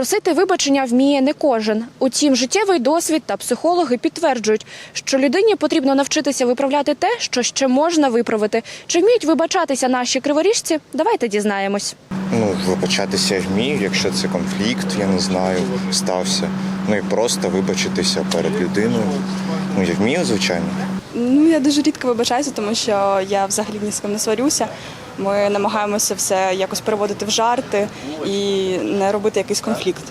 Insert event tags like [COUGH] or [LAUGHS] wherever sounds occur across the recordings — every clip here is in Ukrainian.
Просити вибачення вміє не кожен. Утім, життєвий досвід та психологи підтверджують, що людині потрібно навчитися виправляти те, що ще можна виправити. Чи вміють вибачатися наші криворіжці? Давайте дізнаємось. Ну, вибачатися вмію, якщо це конфлікт, я не знаю, стався. Ну і просто вибачитися перед людиною. Ну, я вмію, звичайно. Ну, я дуже рідко вибачаюся, тому що я взагалі ні з ким не сварюся. Ми намагаємося все якось переводити в жарти і не робити якийсь конфлікт.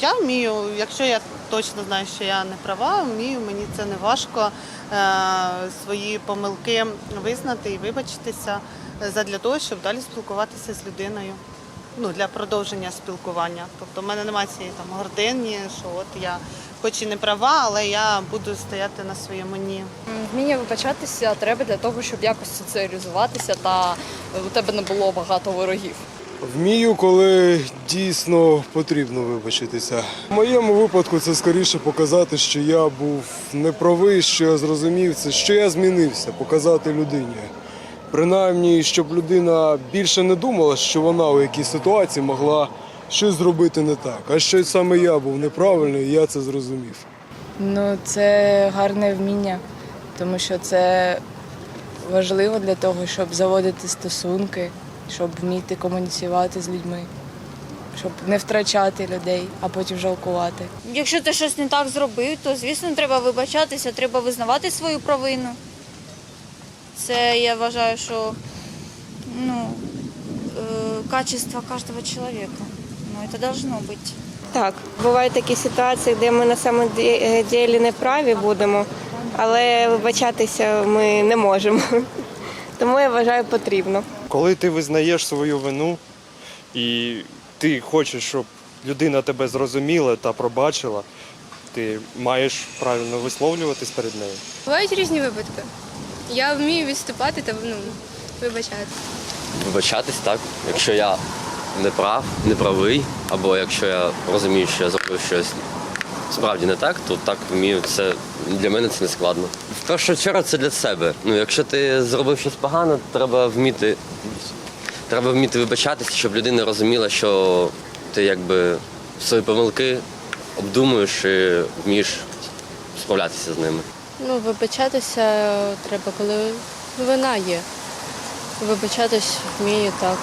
Я вмію, якщо я точно знаю, що я не права, вмію, мені це не важко е, свої помилки визнати і вибачитися для того, щоб далі спілкуватися з людиною. Ну, для продовження спілкування. Тобто в мене немає цієї там гордині, що от я хоч і не права, але я буду стояти на своєму ні. Вміння вибачатися треба для того, щоб якось соціалізуватися та у тебе не було багато ворогів. Вмію, коли дійсно потрібно вибачитися. В моєму випадку це скоріше показати, що я був неправий, що я зрозумів це, що я змінився, показати людині. Принаймні, щоб людина більше не думала, що вона у якійсь ситуації могла щось зробити не так. А що саме я був неправильний, я це зрозумів. Ну, це гарне вміння, тому що це важливо для того, щоб заводити стосунки, щоб вміти комуніцювати з людьми, щоб не втрачати людей, а потім жалкувати. Якщо ти щось не так зробив, то звісно треба вибачатися, треба визнавати свою провину. Це я вважаю, що ну, е, качество кожного чоловіка. Ну, це должно бути. Так, бувають такі ситуації, де ми на самом ді- ділі не праві будемо, але вибачатися ми не можемо. [LAUGHS] Тому я вважаю потрібно. Коли ти визнаєш свою вину і ти хочеш, щоб людина тебе зрозуміла та пробачила, ти маєш правильно висловлюватись перед нею. Бувають різні випадки. Я вмію відступати та ну, вибачати. вибачатись, так? Якщо я не прав, не правий, або якщо я розумію, що я зробив щось справді не так, то так вмію. Це для мене це не складно. В першу чергу це для себе. Ну, якщо ти зробив щось погано, треба вміти. Треба вміти вибачатися, щоб людина розуміла, що ти якби свої помилки обдумуєш і вмієш справлятися з ними. Ну, вибачатися треба, коли вина є. Вибачатись вмію так.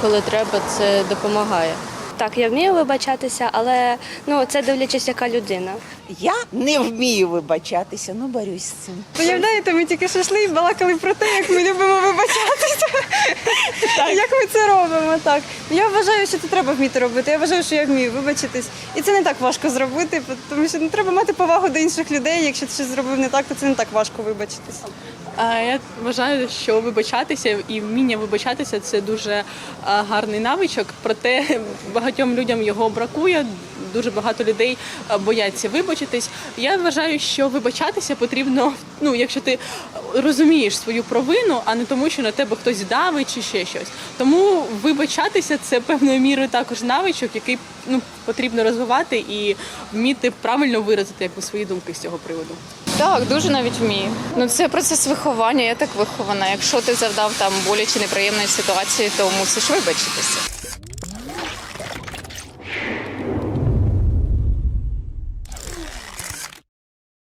Коли треба, це допомагає. Так, я вмію вибачатися, але ну це дивлячись, яка людина. Я не вмію вибачатися, ну борюсь з цим. Пам'ятаєте, ми тільки що йшли і балакали про те, як ми любимо вибачатися. Як ми це робимо, так. Я вважаю, що це треба вміти робити. Я вважаю, що я вмію вибачитись. І це не так важко зробити, тому що ну, треба мати повагу до інших людей. Якщо ти щось зробив не так, то це не так важко вибачитись. Я вважаю, що вибачатися і вміння вибачатися це дуже гарний навичок. Проте багатьом людям його бракує. Дуже багато людей бояться вибачитись. Я вважаю, що вибачатися потрібно, ну якщо ти розумієш свою провину, а не тому, що на тебе хтось давить чи ще щось. Тому вибачатися це певною мірою також навичок, який ну потрібно розвивати і вміти правильно виразити якби свої думки з цього приводу. Так, дуже навіть вмію. Ну це процес виховання, я так вихована. Якщо ти завдав там болі чи неприємної ситуації, то мусиш вибачитися.